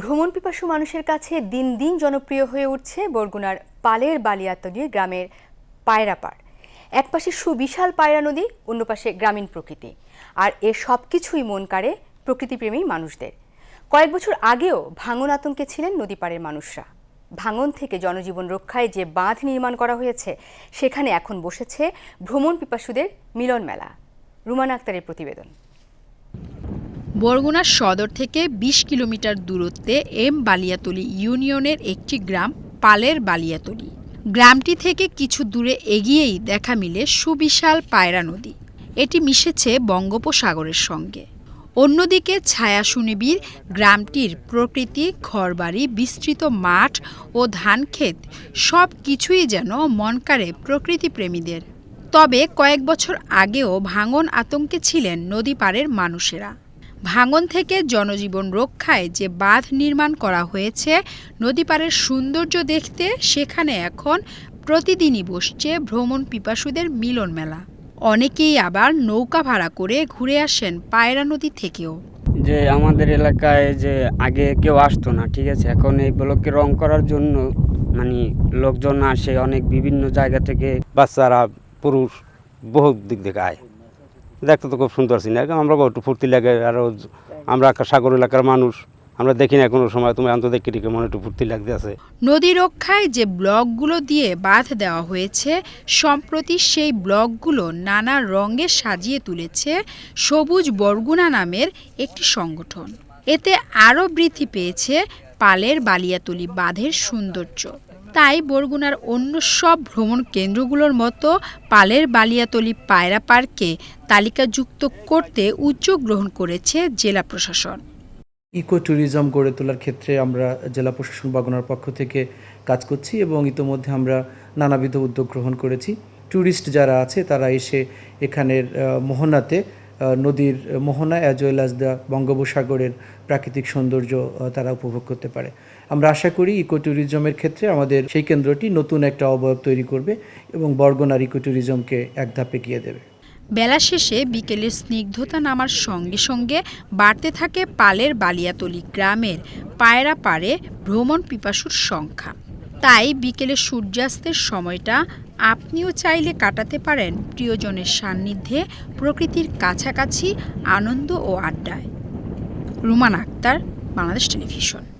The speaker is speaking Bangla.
ভ্রমণ পিপাসু মানুষের কাছে দিন দিন জনপ্রিয় হয়ে উঠছে বরগুনার পালের বালিয়াতলির গ্রামের পায়রাপাড় এক পাশে সুবিশাল পায়রা নদী, অন্য পাশে গ্রামীণ প্রকৃতি। আর এ সব কিছুই মন কাড়ে প্রকৃতিপ্রেমী মানুষদের। কয়েক বছর আগেও ভাঙন আতঙ্কে ছিলেন নদী পাড়ের মানুষরা। ভাঙন থেকে জনজীবন রক্ষায় যে বাঁধ নির্মাণ করা হয়েছে, সেখানে এখন বসেছে ভ্রমণ পিপাসুদের মিলন মেলা রুমান আক্তারের প্রতিবেদন। বরগুনা সদর থেকে ২০ কিলোমিটার দূরত্বে এম বালিয়াতলি ইউনিয়নের একটি গ্রাম, পালের বালিয়াতলি। গ্রামটি থেকে কিছু দূরে এগিয়েই দেখা মিলে সুবিশাল পায়রা নদী। এটি মিশেছে বঙ্গোপসাগরের সঙ্গে। অন্যদিকে ছায়া সুনিবিড় গ্রামটির প্রকৃতি, ঘরবাড়ি, বিস্তৃত মাঠ ও ধানক্ষেত সব কিছুই যেন মন কাড়ে প্রকৃতিপ্রেমীদের। তবে কয়েক বছর আগেও ভাঙন আতঙ্কে ছিলেন নদী পাড়ের মানুষেরা। ভাঙন থেকে জনজীবন রক্ষায় যে বাঁধ নির্মাণ করা হয়েছে নদী পাড়ের সৌন্দর্য দেখতে সেখানে এখন প্রতিদিনই বসছে ভ্রমণ পিপাসুদের মিলন মেলা। অনেকেই আবার নৌকা ভাড়া করে ঘুরে আসেন পায়রা নদী থেকেও। যে আমাদের এলাকায় যে আগে কেউ আসতো না, ঠিক আছে? এখন এই ব্লকে রং করার জন্য মানে লোকজন আসে, অনেক বিভিন্ন জায়গা থেকে বাচ্চারা, পুরুষ, বহু দিক থেকে আয়। দেখতে তো খুব সুন্দর সিন আমরা একটু ফুর্তি লাগে আরও আমরা সাগর এলাকার মানুষ, আমরা দেখি না কোনো সময়, তুমি রেখে মনে একটু ফুর্তি লাগতে আছে নদী রক্ষায় যে ব্লকগুলো দিয়ে বাঁধ দেওয়া হয়েছে, সম্প্রতি সেই ব্লকগুলো নানা রঙে সাজিয়ে তুলেছে সবুজ বরগুনা নামের একটি সংগঠন। এতে আরও বৃদ্ধি পেয়েছে পালের বালিয়াতলি বাঁধের সৌন্দর্য। তাই বরগুনার অন্য সব ভ্রমণ কেন্দ্রগুলোর মতো পালের বালিয়াতলি পায়রা পার্কে তালিকাযুক্ত করতে উদ্যোগ গ্রহণ করেছে জেলা প্রশাসন। ইকো ট্যুরিজম গড়ে তোলার ক্ষেত্রে আমরা জেলা প্রশাসন বাগনার পক্ষ থেকে কাজ করছি এবং ইতোমধ্যে আমরা নানাবিধ উদ্যোগ গ্রহণ করেছি। ট্যুরিস্ট যারা আছে তারা এসে এখানের মোহনাতে নদীর মোহনা অ্যাজ ওয়েল অ্যাজ দ্য বঙ্গোপসাগরের প্রাকৃতিক সৌন্দর্য তারা উপভোগ করতে পারে। আমরা আশা করি ইকো ট্যুরিজমের ক্ষেত্রে আমাদের সেই কেন্দ্রটি নতুন একটা অবয়ব তৈরি করবে এবং বরগনার ইকো ট্যুরিজমকে এক ধাপ এগিয়ে দেবে। বেলা শেষে বিকেলের স্নিগ্ধতা নামার সঙ্গে সঙ্গে বাড়তে থাকে পালের বালিয়াতলি গ্রামের পায়রা পাড়ে ভ্রমণ পিপাসুর সংখ্যা। তাই বিকেলে সূর্যাস্তের সময়টা আপনিও চাইলে কাটাতে পারেন প্রিয়জনের সান্নিধ্যে প্রকৃতির কাছাকাছি আনন্দ ও আড্ডায়। রুমান আক্তার, বাংলাদেশ টেলিভিশন।